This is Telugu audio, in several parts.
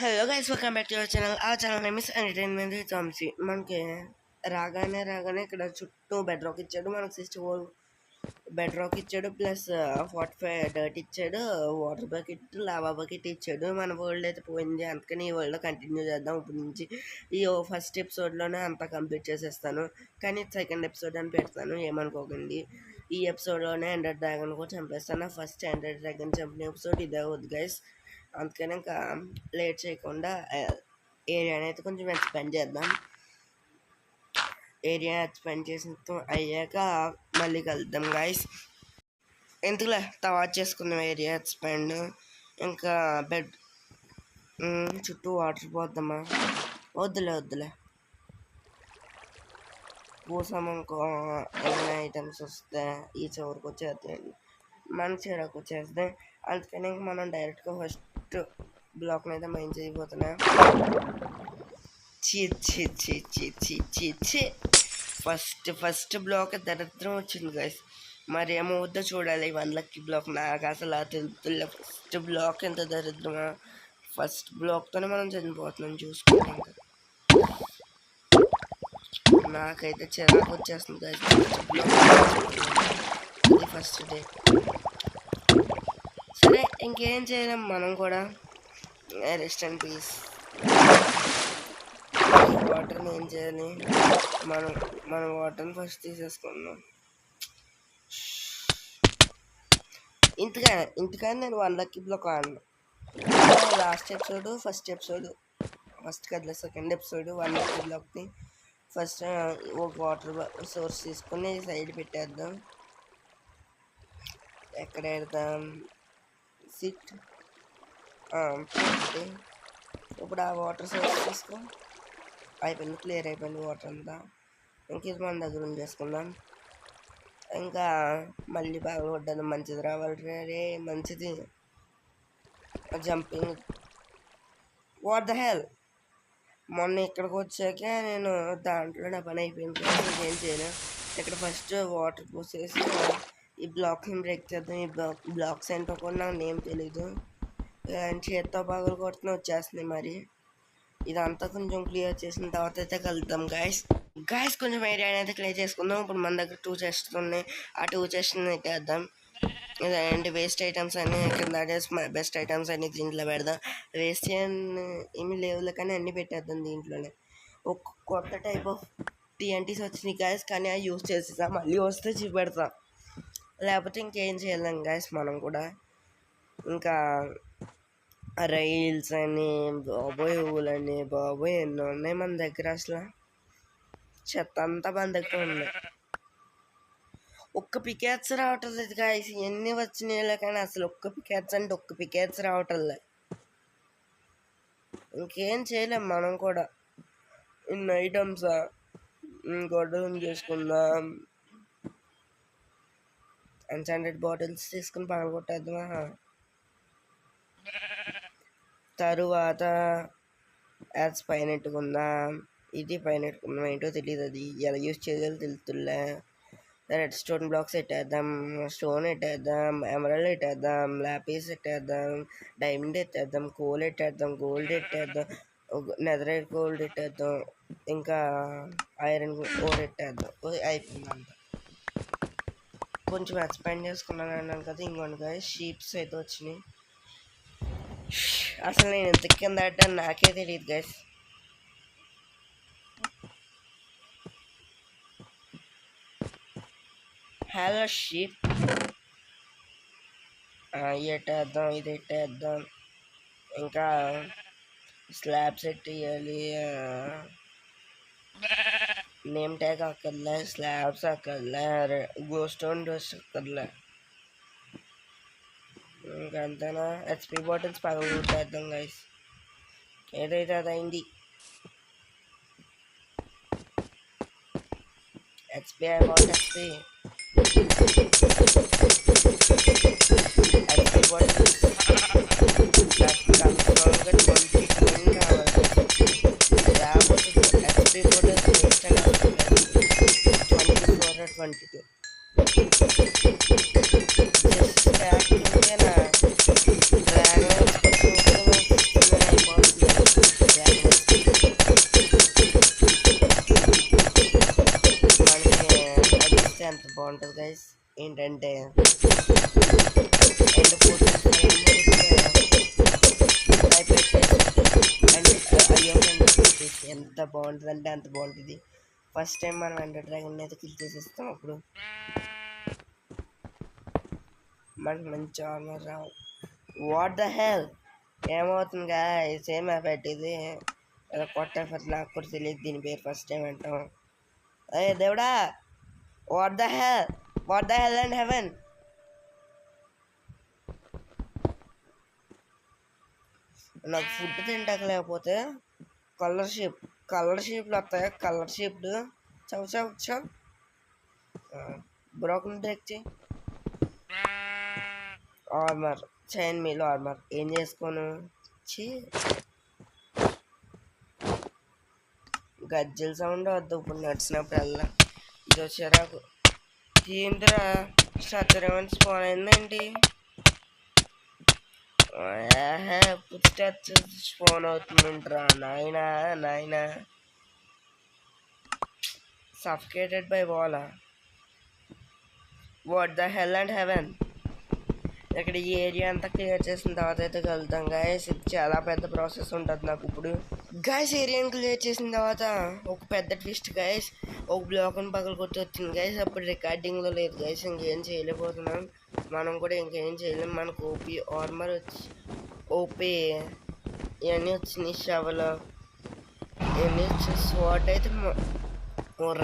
Hello guys welcome back to your channel ఆ channel name is entertainment with Vamsi మనకి రాగానే రాగానే ఇక్కడ చుట్టూ బెడ్ రాక్ ఇచ్చాడు. మనకి సిక్స్టీ ఫోర్ బెడ్ రాక్ ఇచ్చాడు. ప్లస్ ఫార్టీ ఫైవ్ డర్ట్ ఇచ్చాడు. వాటర్ బకెట్ లావా బకెట్ ఇచ్చాడు. మన వరల్డ్ అయితే పోయింది. అందుకని ఈ వరల్డ్ కంటిన్యూ చేద్దాం. ఇప్పటి నుంచి ఈ ఫస్ట్ ఎపిసోడ్లోనే అంతా కంప్లీట్ చేసేస్తాను. కానీ సెకండ్ ఎపిసోడ్ అని పెడతాను. ఏమనుకోకండి. ఈ ఎపిసోడ్లోనే ఎండర్ డ్రాగన్ కూడా చంపేస్తాను. ఫస్ట్ ఎండర్ డ్రాగన్ చంపిన ఎపిసోడ్ ఇదే అవుద్ది గైస్ అందుకని ఇంకా లేట్ చేయకుండా ఏరియాని అయితే కొంచెం ఎక్స్పెండ్ చేద్దాం. ఏరియా ఎక్స్పెండ్ చేసిన అయ్యాక మళ్ళీ కలుద్దాం గాయస్ ఎందుకులే తర్వాత చేసుకుందాం ఏరియా ఎక్స్పెండ్ ఇంకా బెడ్ చుట్టూ వాటర్ పోద్దామా? వద్దులే వద్దులే. పోసామనుకో ఏమైనా ఐటమ్స్ వస్తే ఈ చివరికి వచ్చేస్తాయండి మన చివరికి వచ్చేస్తే అందుకని ఇంక మనం డైరెక్ట్గా ఫస్ట్ బ్లాక్ని అయితే మైన్ చేయబోతున్నా. చీ చీ చీ చీ చీ చీ చీ ఫస్ట్ ఫస్ట్ బ్లాక్ దరిద్రం వచ్చింది గైస్ మరి ఏమవుద్దో చూడాలి వన్ లక్కీ బ్లాక్. నాకు అసలు ఆ తెలుతులే ఫస్ట్ బ్లాక్ ఎంత దరిద్రమా? ఫస్ట్ బ్లాక్తోనే మనం చనిపోతున్నాం చూసుకుంటాం ఇంకా. నాకైతే చిరాకు వచ్చేస్తుంది గైస్ ఫస్ట్ డే. ఇంకేం చేయలేం మనం కూడా. రెస్ట్ అండ్ పీస్ వాటర్ని ఏం చేయాలి మనం మనం వాటర్ని ఫస్ట్ తీసేసుకుందాం. ఇంతగా ఇంతకని నేను వన్ లక్కీ బ్లాక్ ఆడినా. Last episode first episode first కదా సెకండ్ ఎపిసోడ్ వన్ లక్కీ బ్లాక్ని ఫస్ట్ ఒక వాటర్ సోర్స్ తీసుకొని సైడ్ పెట్టేద్దాం. ఎక్కడ పెడతాం? సిట్. ఇప్పుడు ఆ వాటర్ సోర్స్ తీసుకో. అయిపోయింది క్లియర్ అయిపోయింది వాటర్ అంతా. ఇంక ఇది మన దగ్గర ఉంచేసుకుందాం ఇంకా మళ్ళీ బాగా కొట్టడం మంచిది రావాలి రే మంచిది. జంపింగ్. వాట్ ద హెల్ మొన్న ఇక్కడికి వచ్చాక నేను దాంట్లో నా పని అయిపోయింది. ఏం చేయను. ఇక్కడ ఫస్ట్ వాటర్ పోసేసి ఈ బ్లాక్ని బ్రేక్ చేద్దాం? ఈ బ్లాక్ బ్లాక్స్ ఏంటో కూడా నాకు నేమ్ తెలీదు. ఇలాంటి చేత్తో పగలు కొడుతున్న వచ్చేస్తున్నాయి మరి. ఇదంతా కొంచెం క్లియర్ చేసిన తర్వాత అయితే కలుద్దాం గాయస్ గాయస్ కొంచెం ఏరియా అయితే క్లియర్ చేసుకుందాం. ఇప్పుడు మన దగ్గర టూ చెస్ట్ ఉన్నాయి. ఆ టూ చెస్ట్ని వేద్దాం ఇదేంటి వేస్ట్ ఐటమ్స్ అన్ని కింద బెస్ట్ ఐటమ్స్ అన్ని దీంట్లో పెడదాం. వేస్ట్ ఏమి లేవులే కానీ అన్ని పెట్టేద్దాం దీంట్లోనే. ఒక కొత్త టైప్ ఆఫ్ టీఎన్టీస్ వచ్చినాయి గాయస్ కానీ అవి యూస్ చేసేసాం మళ్ళీ వస్తే చూపెడతాం. లేకపోతే ఇంకేం చేయలేం గాయస్ మనం కూడా ఇంకా రైల్స్ అని బాబోయ్ ఊలని బాబోయ్ ఎన్నో ఉన్నాయి మన దగ్గర అసలు. చెత్త అంతా మన దగ్గర ఉన్నాయి ఒక్క పికేట్స్ రావటం లేదు గాయస్ ఎన్ని వచ్చినాయిలే కానీ అసలు ఒక్క పికెట్స్ అంటే ఒక్క పికెట్స్ రావటం ఇంకేం చేయలేం మనం కూడా. ఇన్ని ఐటమ్స్ గొడవ చేసుకుందాం. అన్సాండెడ్ బాటిల్స్ తీసుకుని పగల కొట్టేద్దామా తరువాత యాడ్స్ పైన పెట్టుకుందాం ఇది పైన పెట్టుకుందాం ఏంటో తెలియదు అది. ఎలా యూస్ చేయాలో తెలుతులే. రెడ్ స్టోన్ బ్లాక్స్ పెట్టేద్దాం స్టోన్ పెట్టేద్దాం ఎమరల్ పెట్టేద్దాం లాపీస్ పెట్టేద్దాం డైమండ్ ఎత్తేద్దాం కోల్ పెట్టేద్దాం గోల్డ్ పెట్టేద్దాం నెదరైట్ గోల్డ్ పెట్టేద్దాం ఇంకా ఐరన్ ఓర్ పెట్టేద్దాం అయిపోయిందంతా కొంచెం ఎక్స్పెండ్ చేసుకున్నాను అన్నాను కదా ఇంకొక షీప్స్ అయితే వచ్చినాయి. అసలు నేను ఎంత కింద ఆడ్డాను నాకే తెలియదు గైస్ హలో షీప్ ఎట్టేద్దాం ఇది ఎట్టేద్దాం ఇంకా స్లాబ్స్ ఎట్టేయాలి నేమ్ ట్యాగ్ అక్కర్లే స్లాబ్స్ అక్కర్లే గో స్టోన్ డ్రెస్ అక్కర్లే ఇంకా అంతేనా హెచ్పి బాటిల్స్ పగల కొట్టేద్దాం గైస్ ఏదైతే అదైంది HP I what HP HP bottles కన్ఫర్మ్గా వంటిది ఎంత బాగుంటుంది గైస్ ఏంటంటే ఎండ ఎంత బాగుంటుంది అంటే అంత బాగుంటుంది ఫస్ట్ టైం మనం ఎండర్ డ్రాగన్ అయితే కిల్ చేసేస్తాం అప్పుడు. మనకి మంచి ఆర్మర్ రావు. వాట్ ద హెల్ ఏమవుతుంది గాయస్ ఏం ఎఫెక్ట్ ఇది? ఇలా కొత్త ఎఫెక్ట్ నాకు కూడా తెలియదు దీని పేరు ఫస్ట్ టైం అంటాం. అయ్యే దేవుడా? What the hell what the hell and heaven నాకు ఫుడ్ తింటాక లేకపోతే కలర్ షేప్లు వస్తాయి? Colour shaped chew chew chew broken break చేయి. Armour chain mail armour. ఏం చేసుకోను? చీ గజ్జల సౌండ్ వద్దు ఇప్పుడు నడిచినప్పుడల్లా. ఇది వచ్చేరాకు ఏంటిరా స్ట్రక్చర్ స్పాన్ అయిందేంటి పుట్టి స్పాన్ అవుతుందంటరా నాయనా నాయనా suffocated by Wala what the hell and heaven ఇక్కడ ఈ ఏరియా అంతా క్లియర్ చేసిన తర్వాత అయితే కలుద్దాం గాయస్ ఇది చాలా పెద్ద ప్రాసెస్ ఉంటుంది నాకు ఇప్పుడు. గాయస్ ఏరియాని క్లియర్ చేసిన తర్వాత ఒక పెద్ద ట్విస్ట్ గాయస్ ఒక బ్లాక్ని పగల కొట్టి వచ్చింది గాయస్ అప్పుడు రికార్డింగ్లో లేదు గాయస్ ఇంకేం చేయలేకపోతున్నాం. మనం కూడా ఇంకేం చేయలేం. మనకు ఓపీ ఆర్మర్ వచ్చి ఓపీ ఇవన్నీ వచ్చినాయి షవలు ఇవన్నీ వచ్చి స్వాట్ అయితే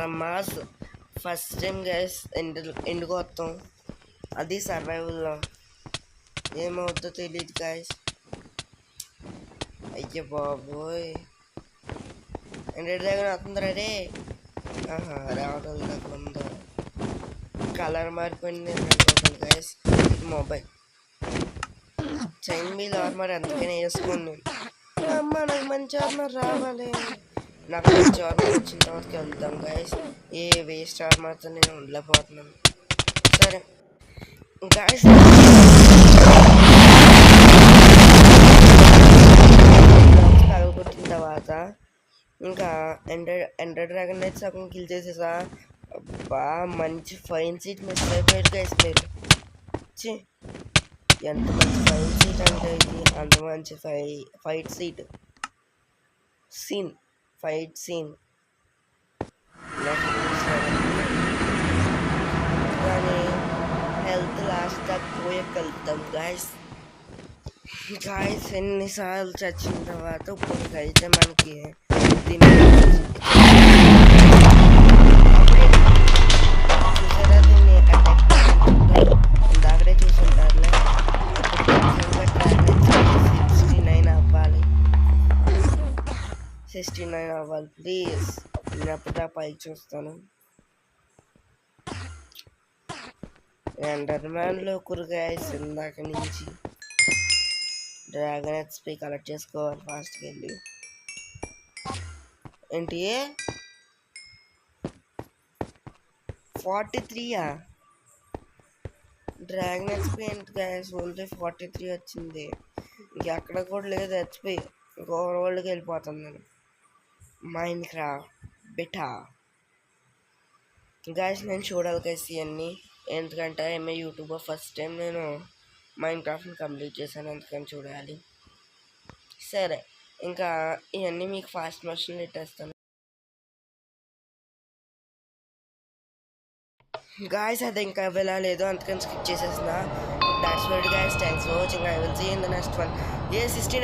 రమాస్ ఫస్ట్ టైం గైస్ ఎండు ఎండుకు వస్తాం. అది సర్వైవల్లో ఏమవుతుందో తెలియదు గాయస్ అయ్యో బాబోయ్. హండ్రెడ్ దగ్గర వస్తుందరే రే. ఆహా రావడం దగ్గర ఉందో కలర్ మారిపోయింది గాయస్ ఇది మొబైల్ చైన్ మీద ఆర్మర్ ఎంతకైనా వేసుకోండి అమ్మ నాకు మంచి ఆర్మర్ రావాలి. నాకు మంచి ఆర్మర్ వచ్చిన తర్వాత వెళ్తాం గాయస్ ఏ వేస్ట్ ఆర్మర్తో నేను ఉండలేకపోతున్నాను. సరే. గాయస్ పగలగొట్టిన తర్వాత ఇంకా ఎండర్ ఎండర్ డ్రాగన్ అయితే సగం కిల్ చేసేసా. అబ్బా మంచి ఫైన్ సీట్ మిస్ అయిపోయారు గైస్ మీరు. ఎంత మంచి ఫైన్ సీట్ అంటే ఇది అంత మంచి ఫై fight scene. Scene fight scene కానీ హెల్త్ లాస్ట్ దాకా పోయే కలుద్దాం గాయస్ గాయస్ ఎన్నిసార్లు చచ్చిన తర్వాత ఇప్పటికైతే మనకి దీని చూసారా దీన్ని అటాక్ ఇందాకడే చూసుంటారులే సిక్స్టీ నైన్ అవ్వాలి సిక్స్టీ నైన్ అవ్వాలి ప్లీజ్ నేను అప్పుడు పైకి చూస్తాను ఎండర్ మ్యాన్లో కూరగాయస్ ఇందాక నుంచి డ్రాగన్ ఎక్స్పీ కలెక్ట్ చేసుకోవాలి ఫాస్ట్కి వెళ్ళి. ఏంటి? ఫార్టీ త్రీయా డ్రాగన్ ఎక్స్పీ ఏంటి గ్యాస్ ఓన్లీ ఫార్టీ త్రీ వచ్చింది. ఇంకెక్కడ కూడా లేదు హెచ్పి ఇంకో వరల్డ్కి వెళ్ళిపోతాను నేను. మైండ్ క్రాఫ్ట్ బిటా గాయస్ నేను చూడాలి గైస్ ఇవన్నీ ఎందుకంటే ఆమె యూట్యూబర్ ఫస్ట్ టైం నేను మైండ్ క్రాఫ్ట్ని కంప్లీట్ చేశాను అందుకని చూడాలి. సరే ఇంకా ఇవన్నీ మీకు ఫాస్ట్ మోషన్ పెట్టేస్తాను. గాయస్ అది ఇంకా వెళ్ళలేదు అందుకని స్కిప్ చేసేసిన. That's it guys thanks for watching I will see in the next one a sixty